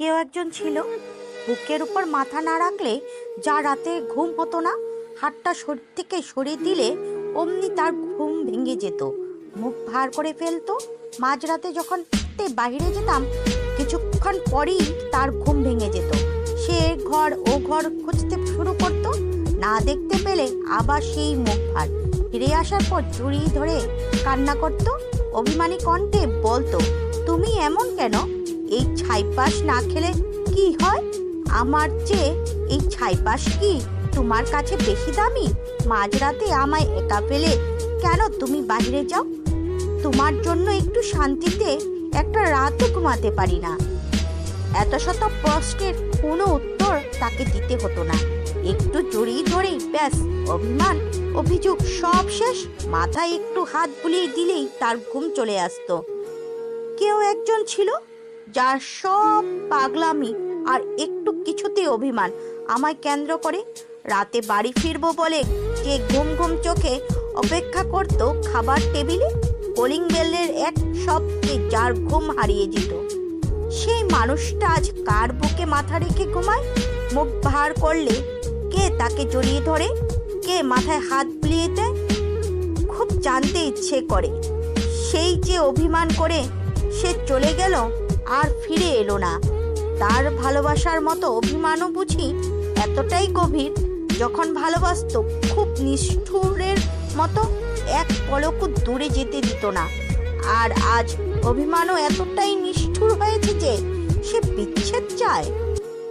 কেউ একজন ছিল। বুকের উপর মাথা না রাখলে যা রাতে ঘুম হতো না, হাতটা শরীর থেকে সরিয়ে দিলে অমনি তার ঘুম ভেঙে যেত। মুখ ভার করে ফেলতো। মাঝরাতে যখন বাইরে যেতাম, কিছুক্ষণ পরেই তার ঘুম ভেঙে যেত। সে ঘর ও ঘর খুঁজতে শুরু করতো। না দেখতে পেলে আবার সেই মুখ ভার। ফিরে আসার পর জড়িয়ে ধরে কান্না করতো। অভিমানী কণ্ঠে বলতো, তুমি এমন কেন? এই ছাইপাশ না খেলে কি হয়? আমার চেয়ে এই ছাইপাশ কি তোমার কাছে বেশি দামি? মাঝরাতে আমায় একা ফেলে কেন তুমি বাইরে যাও? তোমার জন্য একটু শান্তিতে একটা রাতও ঘুমাতে পারি না। এত শত প্রশ্নের কোনো উত্তর তাকে দিতে হতো না। একটু জড়িয়ে ধরেই ব্যাস, অভিমান, অভিযোগ সব শেষ। মাথায় একটু হাত বুলিয়ে দিলেই তার ঘুম চলে আসতো। কেউ একজন ছিল যার সব পাগলামি আর একটু কিছুতে অভিমান। আমায় কেন্দ্র করে রাতে বাড়ি ফিরবো বলে যে ঘুম ঘুম চোখে অপেক্ষা করত খাবার টেবিলে কলিং বেলের এক শব্দে যার ঘুম হারিয়ে যেত। সেই মানুষটা আজ কার বুকে মাথা রেখে ঘুমায়? মুখ ভার করলে কে তাকে জড়িয়ে ধরে? কে মাথায় হাত বুলিয়ে দেয়? খুব জানতে ইচ্ছে করে। সেই যে অভিমান করে সে চলে গেল আর ফিরে এলো না। তার ভালোবাসার মতো অভিমানও বুঝি এতটাই গভীর যখন ভালোবাসত খুব নিষ্ঠুরের মতো এক পলকও দূরে যেতে দিত না। আর আজ অভিমানও এতটাই নিষ্ঠুর হয়েছে যে সে বিচ্ছেদ চায়।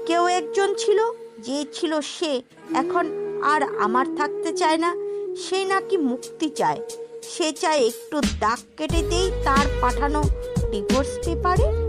কেউ একজন ছিল, যে ছিল সে, এখন আর আমার থাকতে চায় না, সে নাকি মুক্তি চায়। সে চায় একটু দাগ কেটে দেই তার পাঠানো ডিভোর্স পেপারে